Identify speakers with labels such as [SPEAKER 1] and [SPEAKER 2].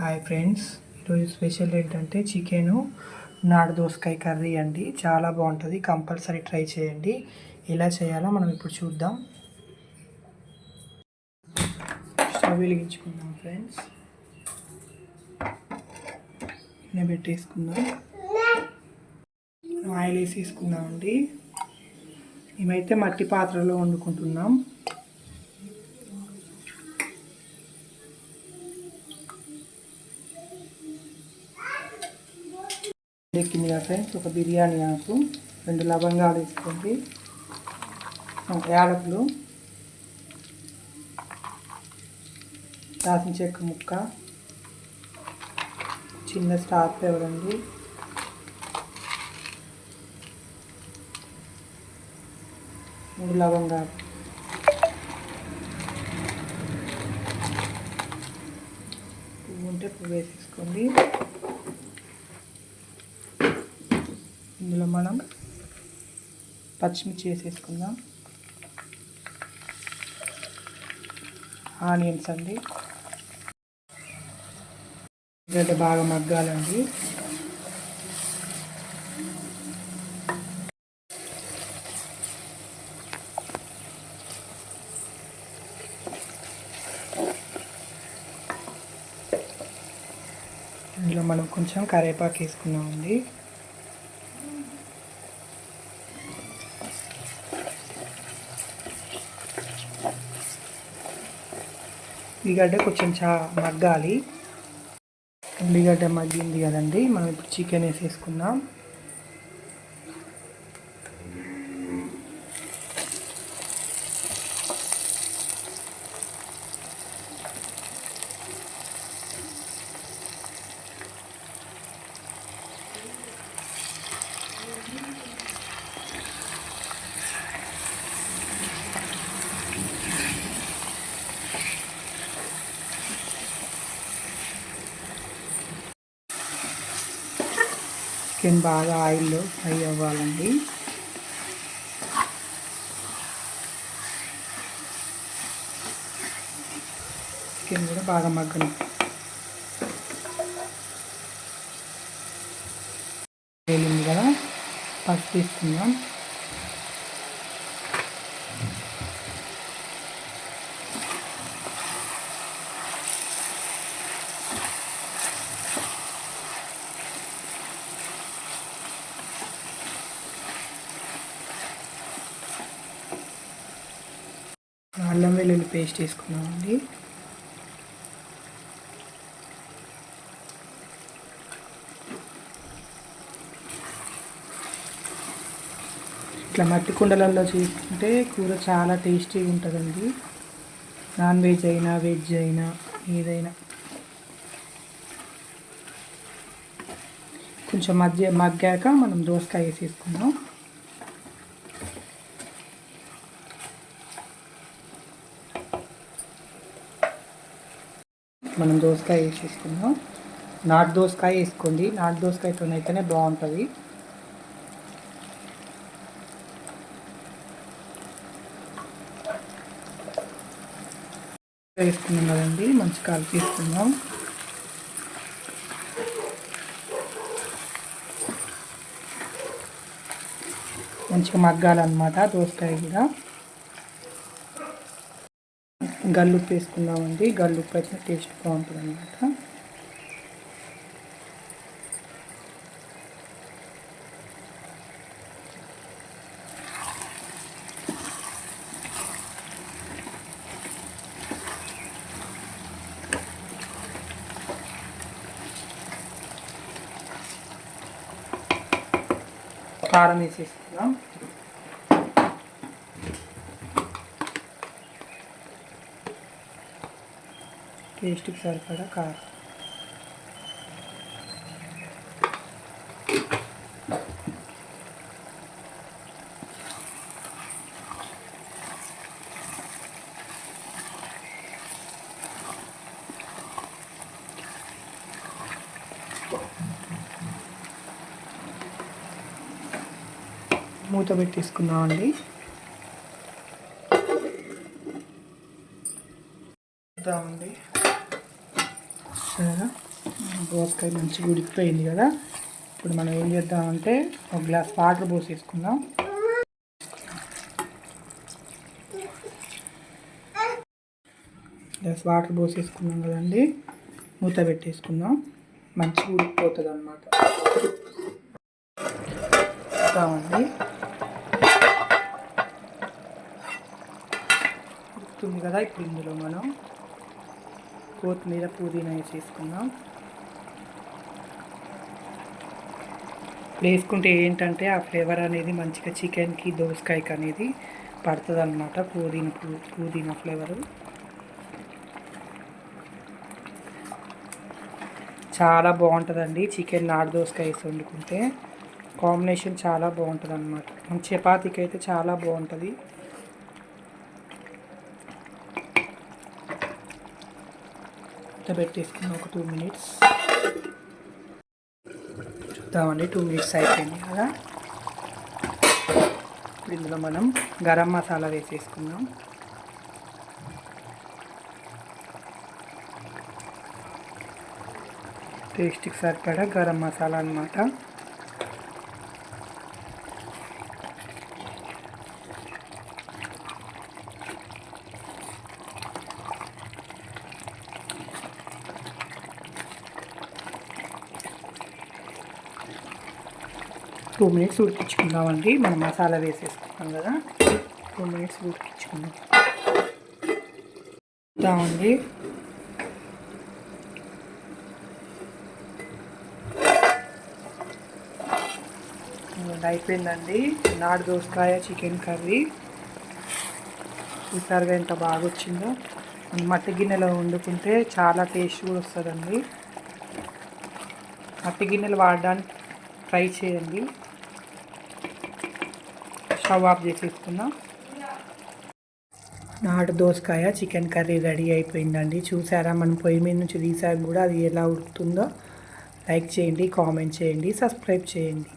[SPEAKER 1] Hi friends ఈరోజు special ఏంటంటే chicken నాడు దోసకాయ కర్రీ అండి. చాలా బాగుంటుంది కంపల్సరీ ట్రై చేయండి. ఎలా చేయాలో మనం ఇప్పుడు చూద్దాం. స్టవ్ వెలిగించుకుందాం ఫ్రెండ్స్. పెట్టేసుకుందాం. ఆయిల్ వేసేసుకుందాం అండి మేమైతే మట్టి పాత్రలో వండుకుంటున్నాం. ఎక్కింది కదా ఫ్రెండ్స్ ఒక బిర్యానీ ఆకు రెండు లవంగాలు వేసుకోండి. యాలకులు. దాసిన చెక్క ముక్క. చిన్న స్టార్ ఫ్లేవర్ అండి. మూడు లవంగాలు. పువ్వు ఉంటే పువ్వు వేసేసుకోండి. ఇందులో మనం పచ్చిమిర్చి వేసేసుకుందాం. ఆనియన్స్ అండి. గడ్డ బాగా మగ్గాలండి. ఇందులో మనం కొంచెం కరివేపాకు వేసుకున్నామండి ఉల్లిగడ్డ కొంచెం చా మగ్గాలి. ఉల్లిగడ్డ మగ్గింది కదండి. మనం ఇప్పుడు చికెన్ వేసేసుకుందాం. చికెన్ బాగా ఆయిల్లో ఫ్రై అవ్వాలండి. చికెన్ కూడా బాగా మగ్గను. వేలింది కదా పసుపు తీసుకుందాం. అల్లం వెల్లుల్లి పేస్ట్ వేసుకున్నామండి. ఇట్లా మట్టి కుండలలో చేసుకుంటే కూర చాలా టేస్టీగా ఉంటుందండి. నాన్ వెజ్ అయినా వెజ్ అయినా ఏదైనా. కొంచెం మధ్య మగ్గాక మనం దోసకాయ వేసేసుకుందాం. మనం దోసకాయ వేసేసుకుందాం. నాటు దోసకాయ వేసుకోండి. నాటు దోసకాయతో అయితేనే బాగుంటుంది. వేసుకున్నాం కదండి. మంచి కలిపేసుకుందాం మంచిగా మగ్గాలన్నమాట దోసకాయ కూడా. గల్లుప్పు వేసుకుందామండి. గల్లుప్పు అయితే టేస్ట్ బాగుంటుంది అనమాట కారం వేసేసుకుందాం. టేస్ట్కి సరిపడా కారం. మూత పెట్టేసుకుందామండి. చూద్దామండి చూసారా? దోసకాయ మంచిగా ఉడికిపోయింది కదా. ఇప్పుడు మనం ఏం చేద్దామంటే ఒక గ్లాస్ వాటర్ పోసేసుకుందాం. గ్లాస్ వాటర్ పోసేసుకున్నాం కదండి. మూత పెట్టేసుకుందాం. మంచిగా ఉడికిపోతుంది అనమాట చూద్దామండి. ఉడుకుతుంది కదా ఇప్పుడు ఇందులో మనం. కొత్తిమీర పుదీనా వేసేసుకుందాం ఇప్పుడు వేసుకుంటే ఏంటంటే ఆ ఫ్లేవర్ అనేది మంచిగా చికెన్కి దోసకాయకి అనేది పడుతుంది అనమాట పుదీనా పు- పుదీనా ఫ్లేవరు. చాలా బాగుంటుందండి చికెన్ నాటు దోసకాయ వేసి వండుకుంటే. కాంబినేషన్ చాలా బాగుంటుంది అనమాట చపాతీకి అయితే చాలా బాగుంటుంది. ఉడకబెట్టేసుకున్నాం ఒక టూ మినిట్స్. చూద్దామండి టూ మినిట్స్ అయిపోయింది కదా. ఇప్పుడు ఇందులో మనం గరం మసాలా వేసేసుకుందాం. టేస్ట్కి సరిపడా గరం మసాలా అన్నమాట. టూ మినిట్స్ ఉడికించుకుందామండి మనం మసాలా వేసేసుకున్నాం కదా. టూ మినిట్స్ ఉడికించుకుందాం. చూద్దామండి అయిపోయిందండి. నాటు దోసకాయ చికెన్ కర్రీ. చూసారుగా ఎంత బాగా వచ్చిందో. మట్టి గిన్నెలో వండుకుంటే చాలా టేస్ట్ కూడా వస్తుందండి. మట్టి గిన్నెలు వాడడానికి ట్రై చేయండి. స్టవ్ ఆఫ్ చేసేసుకుందాం నాటు దోసకాయ చికెన్ కర్రీ రెడీ అయిపోయిందండి. చూసారా మనం పొయ్యి మీద నుంచి తీసాక కూడా అది ఎలా ఉడుకుతుందో? లైక్ చేయండి కామెంట్ చేయండి సబ్స్క్రైబ్ చేయండి.